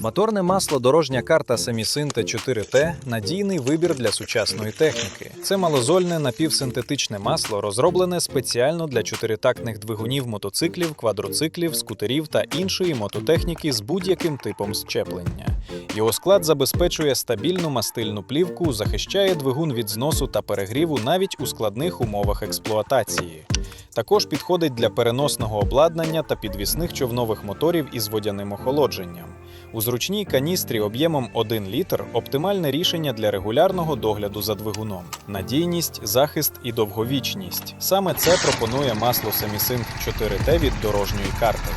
Моторне масло дорожня карта Семісинте 4T надійний вибір для сучасної техніки. Це малозольне напівсинтетичне масло, розроблене спеціально для чотиритактних двигунів мотоциклів, квадроциклів, скутерів та іншої мототехніки з будь-яким типом щеплення. Його склад забезпечує стабільну мастильну плівку, захищає двигун від зносу та перегріву навіть у складних умовах експлуатації. Також підходить для переносного обладнання та підвісних човнових моторів із водяним охолодженням. У зручній каністрі об'ємом 1 літр оптимальне рішення для регулярного догляду за двигуном. Надійність, захист і довговічність. Саме це пропонує масло Семісинт 4T від дорожньої карти.